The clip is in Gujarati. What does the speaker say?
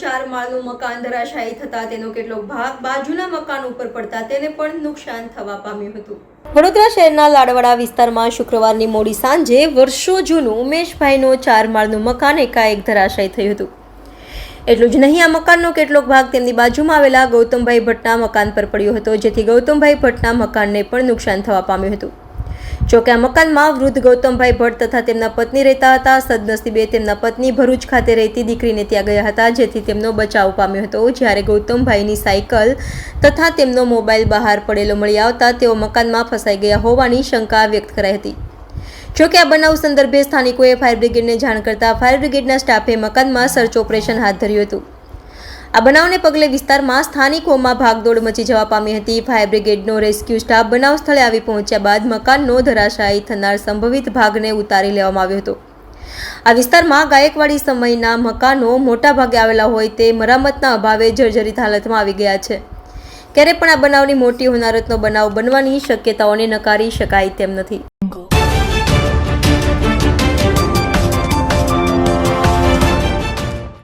ચાર માળનું મકાન ધરાશાયી થતા તેનો કેટલોક ભાગ બાજુના મકાન ઉપર પડતા તેને પણ નુકસાન થવા પામ્યું હતું. વડોદરા શહેરના લાડવાડા વિસ્તારમાં શુક્રવારની મોડી સાંજે વર્ષો જૂનું ઉમેશભાઈનું ચાર માળનું મકાન એકાએક ધરાશાયી થયું હતું. એટલું જ નહીં, આ મકાનનો કેટલોક ભાગ તેમની બાજુમાં આવેલા ગૌતમભાઈ ભટ્ટના મકાન પર પડ્યો હતો, જેથી ગૌતમભાઈ ભટ્ટના મકાનને પણ નુકસાન થવા પામ્યું હતું. જોકે આ મકાનમાં વૃદ્ધ ગૌતમભાઈ ભટ્ટ તથા તેમના પત્ની રહેતા હતા. સદનસીબે તેમના પત્ની ભરૂચ ખાતે રહેતી દીકરીને ત્યાં ગયા હતા, જેથી તેમનો બચાવ પામ્યો હતો. જ્યારે ગૌતમભાઈની સાયકલ તથા તેમનો મોબાઈલ બહાર પડેલો મળી આવતા તેઓ મકાનમાં ફસાઈ ગયા હોવાની શંકા વ્યક્ત કરાઈ હતી. જોકે આ બનાવ સંદર્ભે સ્થાનિકોએ ફાયર બ્રિગેડને જાણ કરતા ફાયર બ્રિગેડના સ્ટાફે મકાનમાં સર્ચ ઓપરેશન હાથ ધર્યું હતું. આ બનાવને પગલે વિસ્તારમાં સ્થાનિકોમાં ભાગદોડ મચી જવા પામી હતી. ફાયર બ્રિગેડનો રેસ્ક્યુ સ્ટાફ બનાવ સ્થળે આવી પહોંચ્યા બાદ મકાનનો ધરાશાયી થનાર સંભવિત ભાગને ઉતારી લેવામાં આવ્યો હતો. આ વિસ્તારમાં ગાયકવાડી સમયના મકાનો મોટા ભાગે આવેલા હોય તે મરામતના અભાવે જર્જરિત હાલતમાં આવી ગયા છે. ક્યારે પણ આ બનાવની મોટી હોનારતનો બનાવ બનવાની શક્યતાઓને નકારી શકાય તેમ નથી.